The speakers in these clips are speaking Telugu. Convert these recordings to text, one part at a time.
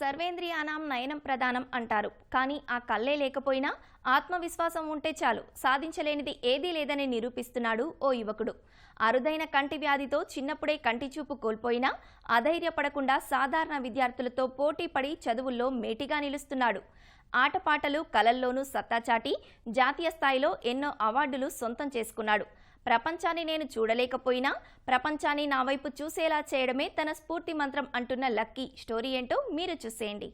సర్వేంద్రియానాం నయనం ప్రధానం అంటారు. కానీ ఆ కళ్ళే లేకపోయినా ఆత్మవిశ్వాసం ఉంటే చాలు. సాధించలేనిది ఏదీ లేదని నిరూపిస్తున్నాడు ఓ యువకుడు. అరుదైన కంటి వ్యాధితో చిన్నప్పుడే కంటి చూపు కోల్పోయినా అధైర్యపడకుండా సాధారణ విద్యార్థులతో పోటీపడి చదువుల్లో మేటిగా నిలుస్తున్నాడు. ఆటపాటలు కలల్లోనూ సత్తా చాటి జాతీయ స్థాయిలో ఎన్నో అవార్డులు సొంతం చేసుకున్నాడు. ప్రపంచాన్ని నేను చూడలేకపోయినా ప్రపంచాన్ని నా వైపు చూసేలా చేయడమే తన స్ఫూర్తి మంత్రం అంటున్న లక్కీ. స్టోరీ ఏంటో మీరు చూసేయండి.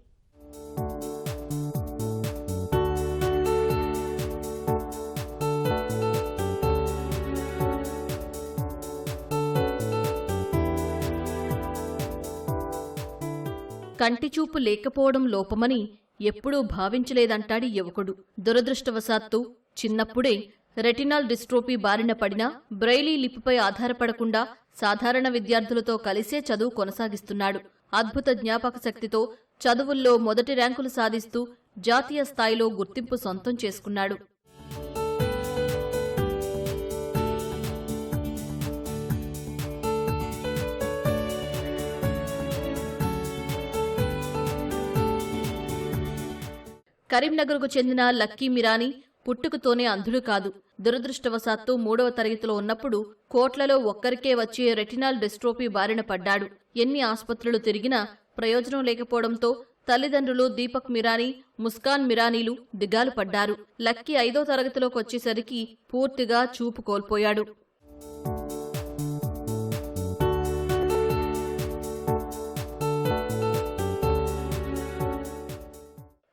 కంటిచూపు లేకపోవడం లోపమని ఎప్పుడూ భావించలేదంటాడు యువకుడు. దురదృష్టవశాత్తు చిన్నప్పుడే రెటినాల్ డిస్ట్రోపీ బారిన పడినా బ్రైలీ లిపిపై ఆధారపడకుండా సాధారణ విద్యార్థులతో కలిసే చదువు కొనసాగిస్తున్నాడు. అద్భుత జ్ఞాపక శక్తితో చదువుల్లో మొదటి ర్యాంకులు సాధిస్తూ జాతీయ స్థాయిలో గుర్తింపు సొంతం చేసుకున్నాడు. కరీంనగర్కు చెందిన లక్కీ మిరానీ పుట్టుకతోనే అంధుడు కాదు. దురదృష్టవశాత్తు మూడవ తరగతిలో ఉన్నప్పుడు కోట్లలో ఒక్కరికే వచ్చే రెటినాల్ డిస్ట్రోపీ బారిన పడ్డాడు. ఎన్ని ఆసుపత్రులు తిరిగినా ప్రయోజనం లేకపోవడంతో తల్లిదండ్రులు దీపక్ మిరానీ ముస్కాన్ మిరానీలు దిగాలు పడ్డారు. లక్కీ ఐదో తరగతిలోకి వచ్చేసరికి పూర్తిగా చూపు కోల్పోయాడు.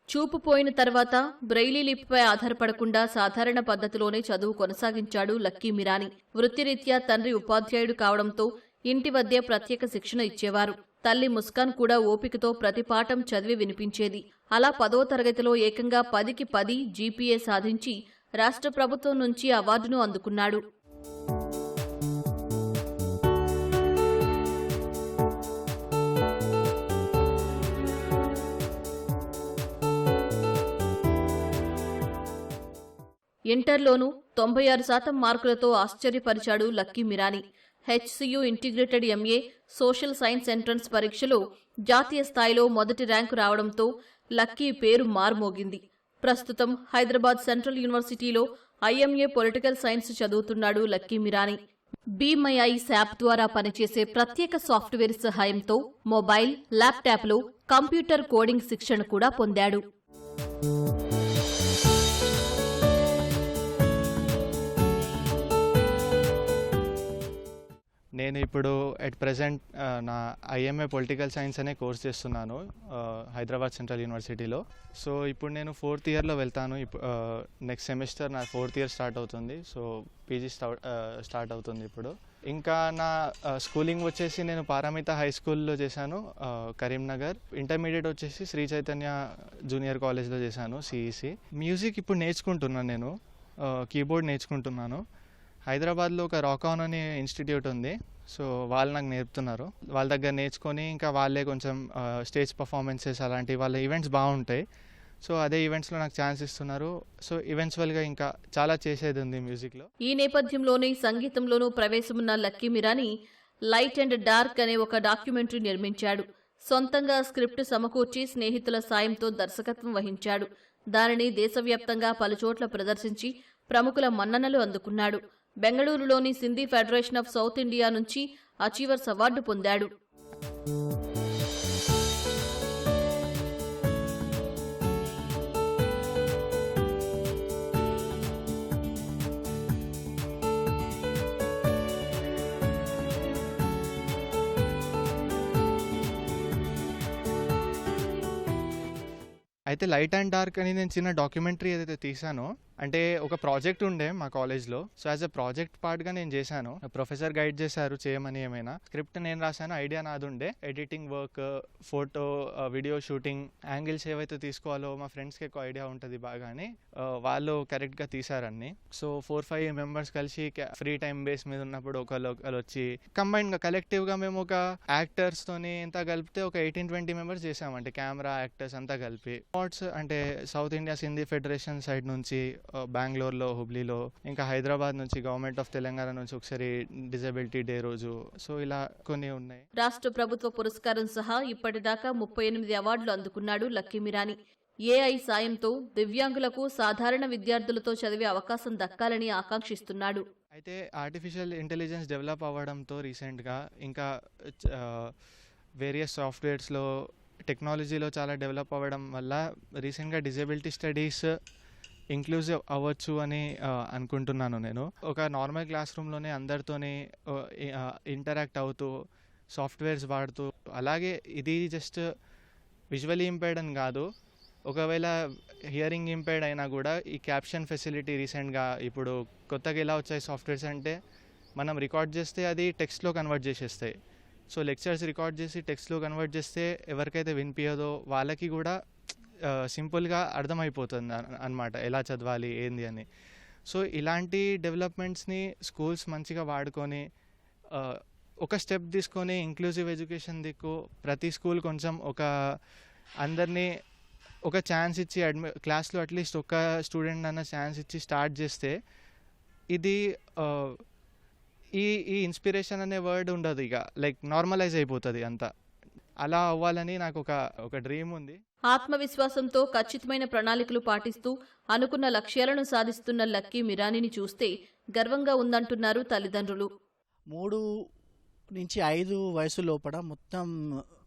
చూపు పోయిన తర్వాత బ్రెయిలీ లిపిపై ఆధారపడకుండా సాధారణ పద్ధతిలోనే చదువు కొనసాగించాడు లక్కీ మిరాని. వృత్తిరీత్యా తండ్రి ఉపాధ్యాయుడు కావడంతో ఇంటి వద్దే ప్రత్యేక శిక్షణ ఇచ్చేవారు. తల్లి ముస్కాన్ కూడా ఓపికతో ప్రతి పాఠం చదివి వినిపించేది. అలా పదో తరగతిలో ఏకంగా పదికి పది జీపీఏ సాధించి రాష్ట్ర ప్రభుత్వం నుంచి అవార్డును అందుకున్నాడు. ఇంటర్లోనూ తొంభై ఆరు శాతం మార్కులతో ఆశ్చర్యపరిచాడు Lucky Mirani. HCU integrated MA social science entrance పరీక్షలో జాతీయ స్థాయిలో మొదటి ర్యాంకు రావడంతో లక్కీ పేరు మారుమోగింది. ప్రస్తుతం హైదరాబాద్ సెంట్రల్ యూనివర్సిటీలో ఐఎంఏ పొలిటికల్ సైన్స్ చదువుతున్నాడు Lucky Mirani. Be My Eyes app ద్వారా పనిచేసే ప్రత్యేక సాఫ్ట్వేర్ సహాయంతో మొబైల్ ల్యాప్టాప్లో కంప్యూటర్ కోడింగ్ శిక్షణ కూడా పొందాడు. ఇప్పుడు ఎట్ ప్రజెంట్ uh, నా ఐఎంఏ పొలిటికల్ సైన్స్ అనే కోర్స్ చేస్తున్నాను uh, హైదరాబాద్ సెంట్రల్ యూనివర్సిటీలో సో ఇప్పుడు నేను ఫోర్త్ ఇయర్లో వెళ్తాను ఇప్పుడు నెక్స్ట్ సెమిస్టర్ నా ఫోర్త్ ఇయర్ స్టార్ట్ అవుతుంది. సో పీజీ స్టార్ట్ స్టార్ట్ అవుతుంది ఇప్పుడు. ఇంకా నా uh, స్కూలింగ్ వచ్చేసి నేను పారామిత హై స్కూల్లో చేశాను కరీంనగర్ ఇంటర్మీడియట్ వచ్చేసి శ్రీ చైతన్య జూనియర్ కాలేజ్లో చేశాను సిఈసి మ్యూజిక్ ఇప్పుడు నేర్చుకుంటున్నాను నేను కీబోర్డ్ నేర్చుకుంటున్నాను. హైదరాబాద్లో ఒక రాకాన్ అనే ఇన్స్టిట్యూట్ ఉంది. సో వాళ్ళు నాకు నేర్పుతున్నారు. వాళ్ళ దగ్గర నేర్చుకొని ఇంకా వాళ్ళే కొంచెం స్టేజ్ పర్ఫార్మెన్సెస్ అలాంటి వాళ్ళ ఈవెంట్స్ బాగుంటాయి. సో అదే ఈవెంట్స్లో నాకు ఛాన్స్ ఇస్తున్నారు. సో ఈవెన్చువల్గా ఇంకా చాలా చేసేది ఉంది మ్యూజిక్లో. ఈ నేపథ్యంలోనే సంగీతంలోనూ ప్రవేశమున్న Lucky Mirani light and dark అనే ఒక డాక్యుమెంటరీ నిర్మించాడు. సొంతంగా స్క్రిప్ట్ సమకూర్చి స్నేహితుల సాయంతో దర్శకత్వం వహించాడు. దానిని దేశవ్యాప్తంగా పలుచోట్ల ప్రదర్శించి ప్రముఖుల మన్ననలు అందుకున్నాడు. బెంగళూరులోని Sindhi federation of South India నుంచి అచీవర్స్ అవార్డు పొందాడు. అయితే లైట్ అండ్ డార్క్ అని నేను చిన్న డాక్యుమెంటరీ ఏదైతే తీసానో అంటే ఒక ప్రాజెక్ట్ ఉండే మా కాలేజ్లో. సో యాజ్ అ ప్రాజెక్ట్ పార్ట్గా నేను చేశాను. ప్రొఫెసర్ గైడ్ చేశారు చేయమని ఏమైనా. స్క్రిప్ట్ నేను రాశాను ఐడియా నాది ఉండే. Editing work photo video shooting angles ఏవైతే తీసుకోవాలో మా ఫ్రెండ్స్కి ఎక్కువ ఐడియా ఉంటుంది బాగా అని వాళ్ళు కరెక్ట్గా తీసారన్ని సో ఫోర్ ఫైవ్ మెంబర్స్ కలిసి ఫ్రీ టైం బేస్ మీద ఉన్నప్పుడు ఒకళ్ళు ఒకళ్ళు వచ్చి కంబైన్గా కలెక్టివ్గా మేము ఒక యాక్టర్స్తోని ఇంత ఎంత కలిపితే ఒక ఎయిటీన్ ట్వంటీ మెంబర్స్ చేసామంటే కెమెరా యాక్టర్స్ అంతా కలిపి. స్పాట్స్ అంటే South India Sindhi federation side నుంచి బెంగళూరులో హుబ్లీలో ఇంకా హైదరాబాద్ నుంచి గవర్నమెంట్ ఆఫ్ తెలంగాణ నుంచి ఒకసారి డిజబిలిటీ డే రోజు. సో ఇలా కొన్ని ఉన్నాయి. రాష్ట్ర ప్రభుత్వ పురస్కారం సహా ఇప్పటిదాకా ముప్పై ఎనిమిది అవార్డులు అందుకున్నాడు లక్కీ మిరాని. ఏఐ సాయంతో దివ్యాంగులకు సాధారణ విద్యార్థులతో చదివే అవకాశం దక్కాలని ఆకాంక్షిస్తున్నాడు. అయితే ఆర్టిఫిషియల్ ఇంటెలిజెన్స్ డెవలప్ అవ్వడంతో రీసెంట్గా ఇంకా వేరియస్ సాఫ్ట్వేర్స్లో టెక్నాలజీలో చాలా డెవలప్ అవ్వడం వల్ల రీసెంట్గా డిజబిలిటీ స్టడీస్ ఇంక్లూజివ్ అవ్వచ్చు అని అనుకుంటున్నాను నేను. ఒక నార్మల్ క్లాస్ రూమ్లోనే అందరితోని ఇంటరాక్ట్ అవుతూ సాఫ్ట్వేర్స్ వాడుతూ అలాగే ఇది జస్ట్ విజువలీ ఇంపైర్డ్ అని కాదు. ఒకవేళ హియరింగ్ ఇంపైర్డ్ అయినా కూడా ఈ క్యాప్షన్ ఫెసిలిటీ రీసెంట్గా ఇప్పుడు కొత్తగా ఎలా వచ్చాయి సాఫ్ట్వేర్స్ అంటే మనం రికార్డ్ చేస్తే అది టెక్స్ట్లో కన్వర్ట్ చేసేస్తాయి. సో లెక్చర్స్ రికార్డ్ చేసి టెక్స్ట్లో కన్వర్ట్ చేస్తే ఎవరికైతే వినిపించదో వాళ్ళకి కూడా సింపుల్గా అర్థమైపోతుంది అనమాట ఎలా చదవాలి ఏంది అని. సో ఇలాంటి డెవలప్మెంట్స్ని స్కూల్స్ మంచిగా వాడుకొని ఒక స్టెప్ తీసుకొని ఇంక్లూజివ్ ఎడ్యుకేషన్ దిక్కు ప్రతి స్కూల్ కొంచెం ఒక అందరినీ ఒక ఛాన్స్ ఇచ్చి అడ్మి క్లాస్లో అట్లీస్ట్ ఒక స్టూడెంట్ అన్న ఛాన్స్ ఇచ్చి స్టార్ట్ చేస్తే ఇది ఈ ఈ ఇన్స్పిరేషన్ అనే వర్డ్ ఉండదు ఇక. లైక్ నార్మలైజ్ అయిపోతుంది అంతా. అలా అవ్వాలని నాకు ఒక ఒక డ్రీమ్ ఉంది. ఆత్మవిశ్వాసంతో ఖచ్చితమైన ప్రణాళికలు పాటిస్తూ అనుకున్న లక్ష్యాలను సాధిస్తున్న లక్కీ మిరానిని చూస్తే గర్వంగా ఉందంటున్నారు తల్లిదండ్రులు. మూడు నుంచి ఐదు వయసు లోపల మొత్తం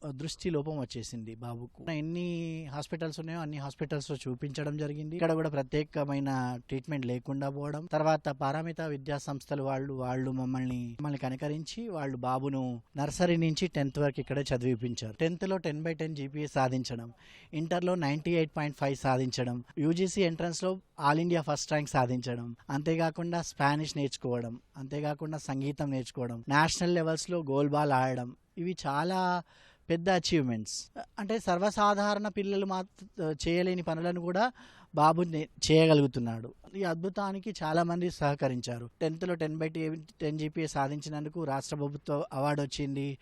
దృష్టి లోపం వచ్చేసింది బాబుకు. ఎన్ని హాస్పిటల్స్ ఉన్నాయో అన్ని హాస్పిటల్స్లో చూపించడం జరిగింది. ఇక్కడ కూడా ప్రత్యేకమైన ట్రీట్మెంట్ లేకుండా పోవడం. తర్వాత పారామిత విద్యా సంస్థలు వాళ్ళు వాళ్ళు మమ్మల్ని మమ్మల్ని కనికరించి వాళ్ళు బాబును నర్సరీ నుంచి టెన్త్ వరకు ఇక్కడే చదివిపించారు. టెన్త్లో టెన్ బై టెన్ జీపీఏ సాధించడం. ఇంటర్లో నైంటీ ఎయిట్ పాయింట్ ఫైవ్ సాధించడం. యూజీసీ ఎంట్రన్స్లో ఆల్ ఇండియా ఫస్ట్ ర్యాంక్ సాధించడం. అంతేకాకుండా స్పానిష్ నేర్చుకోవడం. అంతేకాకుండా సంగీతం నేర్చుకోవడం. నేషనల్ లెవెల్స్లో గోల్ బాల్ ఆడడం. ఇవి చాలా పెద్ద అచీవ్మెంట్స్ అంటే సర్వసాధారణ పిల్లలు మాత్ర చేయలేని పనులను కూడా బాబు చేయగలుగుతున్నాడు. ఈ అద్భుతానికి చాలా మంది సహకరించారు. టెన్త్లో టెన్ బై టెన్ జీపీఏ సాధించినందుకు రాష్ట్ర ప్రభుత్వ అవార్డు వచ్చింది.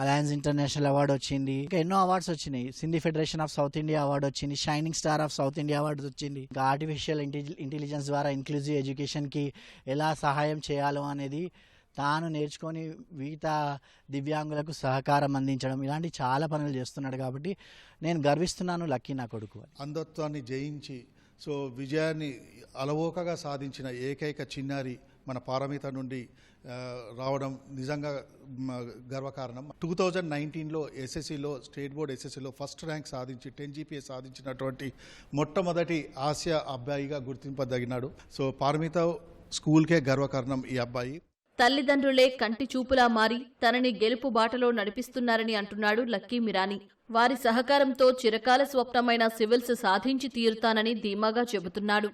అలయన్స్ ఇంటర్నేషనల్ అవార్డు వచ్చింది. ఇంకా ఎన్నో అవార్డ్స్ వచ్చినాయి. Sindhi federation of South India award వచ్చింది. Shining star of South India award వచ్చింది. ఇంకా ఆర్టిఫిషియల్ ఇంటెలిజెన్స్ ద్వారా ఇంక్లూజివ్ ఎడ్యుకేషన్కి ఎలా సహాయం చేయాలో అనేది తాను నేర్చుకొని మిగతా దివ్యాంగులకు సహకారం అందించడం ఇలాంటి చాలా పనులు చేస్తున్నాడు కాబట్టి నేను గర్విస్తున్నాను లక్కీ నా కొడుకు అంధత్వాన్ని జయించి సో విజయాన్ని అలవోకగా సాధించిన ఏకైక చిన్నారి మన పారమిత నుండి రావడం నిజంగా గర్వకారణం. టూ థౌజండ్ నైన్టీన్లో ఎస్ఎస్సిలో స్టేట్ బోర్డ్ ఎస్ఎస్సిలో ఫస్ట్ ర్యాంక్ సాధించి టెన్ జీపీఏ సాధించినటువంటి మొట్టమొదటి ఆసియా అబ్బాయిగా గుర్తింపదగినాడు. సో పారమిత స్కూల్కే గర్వకారణం ఈ అబ్బాయి. తల్లిదండ్రులే కంటి చూపులా మారి తనని గెలుపు బాటలో నడిపిస్తున్నారని అంటున్నాడు లక్కీ మిరాని. వారి సహకారంతో చిరకాల స్వప్నమైన సివిల్స్ సాధించి తీరుతానని ధీమాగా చెబుతున్నాడు.